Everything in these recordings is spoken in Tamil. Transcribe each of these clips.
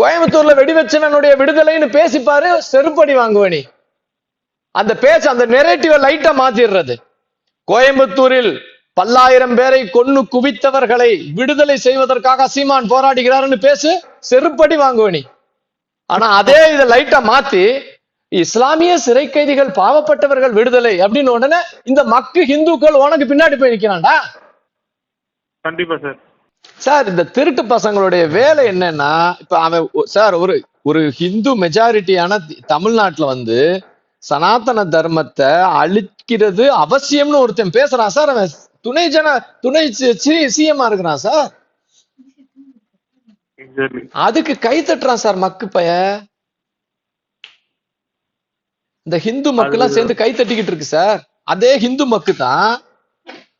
கோயம்புத்தூர்ல வெடிவச்சனனுடைய விடுதலைன்னு பேசிப்பாரு செருப்படி வாங்குவனி. அந்த பேச்சு அந்த நெரேட்டிவ லைட்டா மாத்திடுறது கோயம்புத்தூரில் பல்லாயிரம் பேரை கொன்னு குவித்தவர்களை விடுதலை செய்வதற்காக சீமான் போராடுகிறாருன்னு பேசு செருப்படி வாங்குவனி. ஆனா அதே இதை லைட்டா மாத்தி இஸ்லாமிய சிறை கைதிகள் பாவப்பட்டவர்கள் விடுதலை அப்படின்னு உடனே இந்த மக்கு ஹிந்துக்கள் உனக்கு பின்னாடி போய் நிக்கிறான்டா. கண்டிப்பா சார். சார் இந்த திருட்டு பசங்களுடைய வேலை என்னன்னா இப்ப அவன் சார் ஒரு ஒரு ஹிந்து மெஜாரிட்டியான தமிழ்நாட்டுல வந்து சனாதன தர்மத்தை அழிக்கிறது அவசியம்னு ஒருத்தன் பேசுறான். சார் அவன் துணை ஜன துணை சிஎம்மா இருக்கிறான் சார். அதுக்கு கை தட்டுறான் சார் மக்கு பைய இந்த ஹிந்து மக்கள்லாம் அது- சேர்ந்து கை தட்டிக்கிட்டு இருக்கு சார். அதே ஹிந்து மக்கு தான்.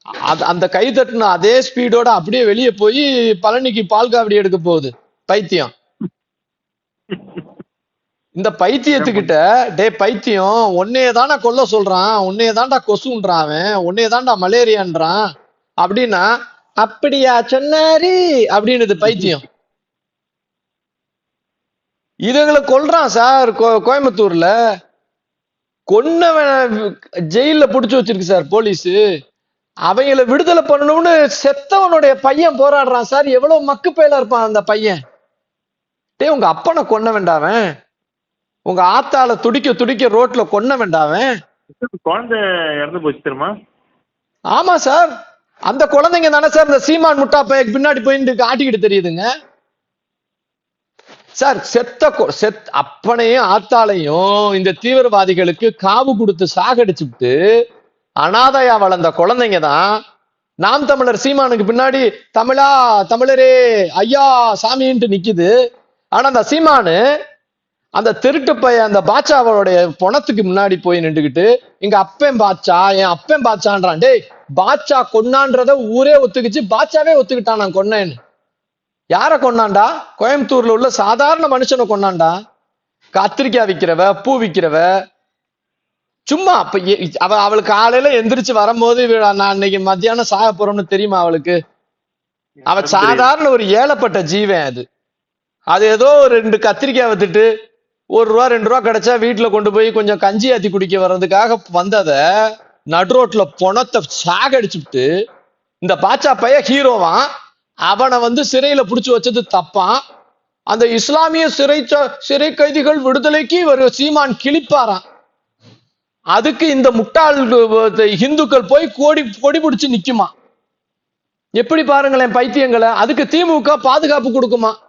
அது- அந்த கை தட்டின அதே ஸ்பீடோட அப்படியே வெளியே போய் பழனிக்கு பால் காவடி எடுக்க போகுது. பைத்தியம். இந்த பைத்தியத்துக்கிட்ட டே பைத்தியம் உன்னையே தாண்டா கொல்ல சொல்றான் உன்னையே தாண்டா கொசுன்றான் அவன் உன்னையே தாண்டா மலேரியான்றான் அப்படின்னா அப்படியா சொன்னாரு? அப்படின்னு பைத்தியம். இதுகளை கொல்றான் சார் கோ- கோயம்புத்தூர்ல. கொன்னவன் ஜெயில புடிச்சு வச்சிருக்கு சார் போலீஸ். அவங்கள விடுதலை பண்ணணும்னு செத்தவனுடைய பையன் போராடுறான் சார். எவ்வளவு மக்கு பயலா இருப்பான் அந்த பையன்? டேய் உங்க அப்பனை கொன்ன வேண்டாவன் உங்க ஆத்தால துடிக்க துடிக்க ரோட்ல கொன்ன வேண்டாவன் குழந்தை இறந்து போச்சு தெரியுமா? ஆமா சார். அந்த குழந்தைங்க தானே சார் இந்த சீமான் முட்டா பையக்கு பின்னாடி போயிட்டு ஆட்டிக்கிட்டு தெரியுதுங்க. சார் செத்த செத் அப்பனையும் ஆத்தாளையும் இந்த தீவிரவாதிகளுக்கு காவு கொடுத்து சாகடிச்சுட்டு அனாதையா வளர்ந்த குழந்தைங்க தான் நாம் தமிழர் சீமானுக்கு பின்னாடி தமிழா தமிழரே ஐயா சாமின்ட்டு நிக்குது. ஆனா அந்த சீமானு அந்த திருட்டு பையன் அந்த பாட்சாவோடைய பொணத்துக்கு முன்னாடி போய் நின்றுகிட்டு எங்க அப்பன் பாட்சா என் அப்பன் பாட்சான்றான் டேய் பாட்சா கொன்னான்றத ஊரே ஒத்துக்குச்சு பாட்சாவே ஒத்துக்கிட்டான் நான் கொன்னேன்னு. யார கொண்டாண்டா கோயம்புத்தூர்ல உள்ள சாதாரண மனுஷனை கொண்டாண்டா கத்திரிக்காய் விற்கிறவ பூ விற்கிறவ சும்மா அப்ப அவ அவளுக்கு காலையில எந்திரிச்சு வரும்போது நான் இன்னைக்கு மத்தியானம் சாக போறோம்னு தெரியுமா அவளுக்கு? அவ சாதாரண ஒரு ஏழப்பட்ட ஜீவன் அது. அது ஏதோ ஒரு ரெண்டு கத்திரிக்காய் வித்துட்டு ஒரு ரூபா ரெண்டு ரூபா கிடைச்சா வீட்டுல கொண்டு போய் கொஞ்சம் கஞ்சி ஆத்தி குடிக்க வர்றதுக்காக வந்தத நடுரோட்ல பொணத்தை சாகடிச்சுட்டு இந்த பாச்சா பைய ஹீரோவான் அவனை வந்து சிறையில புடிச்சு வச்சது தப்பான் அந்த இஸ்லாமிய சிறை சிறை கைதிகள் விடுதலைக்கு ஒரு சீமான் கிழிப்பாராம். அதுக்கு இந்த முட்டாள் இந்துக்கள் போய் கோடி கொடி பிடிச்சி நிக்குமா? எப்படி பாருங்களேன் பைத்தியங்களை. அதுக்கு திமுக பாதுகாப்பு கொடுக்குமா?